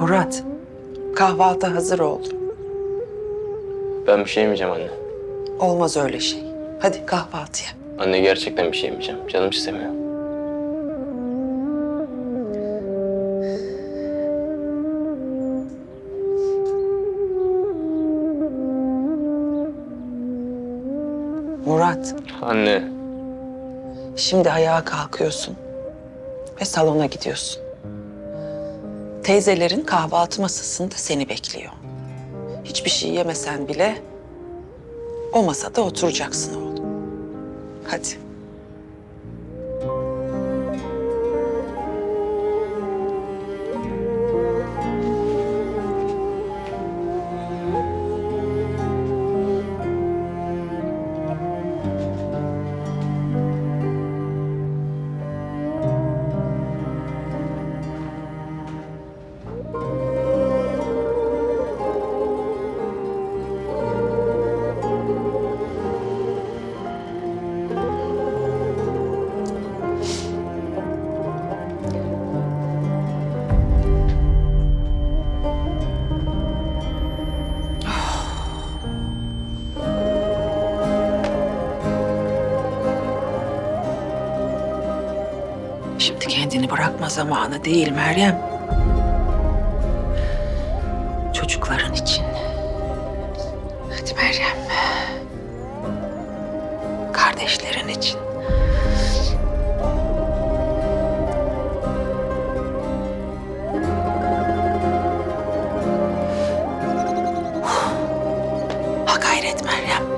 Murat, kahvaltı hazır oldu. Ben bir şey yemeyeceğim anne. Olmaz öyle şey. Hadi kahvaltıya. Anne gerçekten bir şey yemeyeceğim. Canım istemiyor. Murat, Anne. şimdi ayağa kalkıyorsun ve salona gidiyorsun. Teyzelerin kahvaltı masasında seni bekliyor. Hiçbir şey yemesen bile o masada oturacaksın oğlum. Hadi. Şimdi kendini bırakma zamanı değil Meryem. Çocukların için. Hadi Meryem. Kardeşlerin için. Ha gayret Meryem.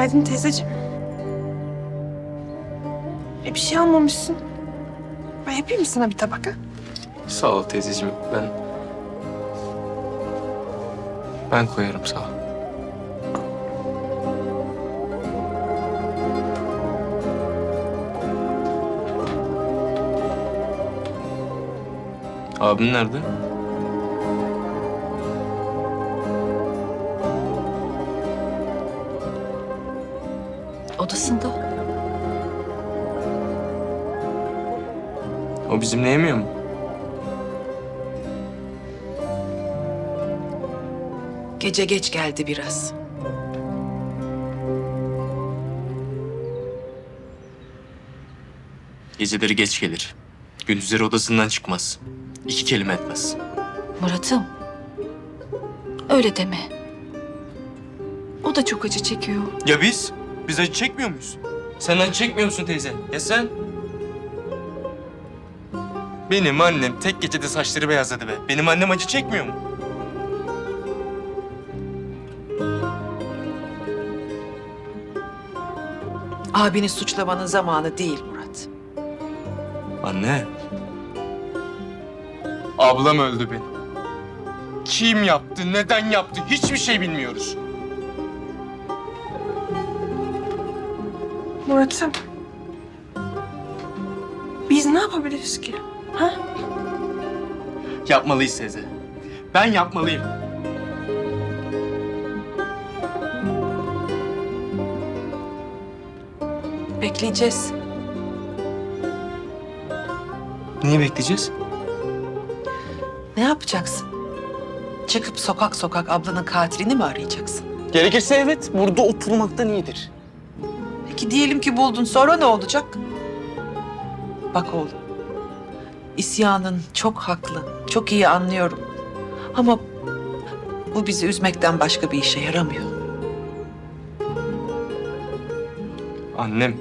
Günaydın teyzeciğim. E, bir şey almamışsın. Ben yapayım mı sana bir tabak ha? Sağ ol teyzeciğim. Ben... Ben koyarım sağ ol. Abim nerede? Odasında. O bizimle yemiyor mu? Gece geç geldi biraz. Geceleri geç gelir. Gündüzleri odasından çıkmaz. İki kelime etmez. Murat'ım. Öyle deme. O da çok acı çekiyor. Ya biz? Biz acı çekmiyor muyuz? Sen acı çekmiyor musun teyze? Ya sen? Benim annem tek gecede saçları beyazladı be. Benim annem acı çekmiyor mu? Abini suçlamanın zamanı değil Murat. Anne. Ablam öldü benim. Kim yaptı, neden yaptı hiçbir şey bilmiyoruz. Murat'ım. Biz ne yapabiliriz ki? Ha? Yapmalıyız teyze. Ben yapmalıyım. Bekleyeceğiz. Neyi bekleyeceğiz? Ne yapacaksın? Çıkıp sokak sokak ablanın katilini mi arayacaksın? Gerekirse evet, burada oturmaktan iyidir. Peki diyelim ki buldun sonra ne olacak? Bak oğlum. İsyanın çok haklı. Çok iyi anlıyorum. Ama bu bizi üzmekten başka bir işe yaramıyor. Annem,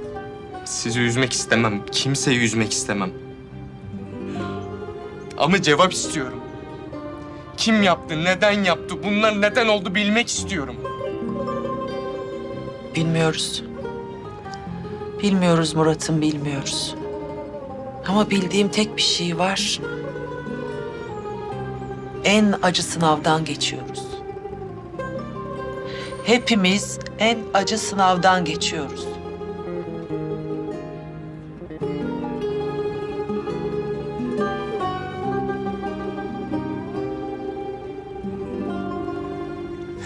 sizi üzmek istemem. Kimseyi üzmek istemem. Ama cevap istiyorum. Kim yaptı, neden yaptı, bunlar neden oldu bilmek istiyorum. Bilmiyoruz. Bilmiyoruz Murat'ım, bilmiyoruz. Ama bildiğim tek bir şey var. En acı sınavdan geçiyoruz. Hepimiz en acı sınavdan geçiyoruz.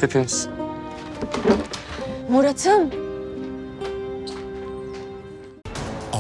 Hepimiz. Murat'ım.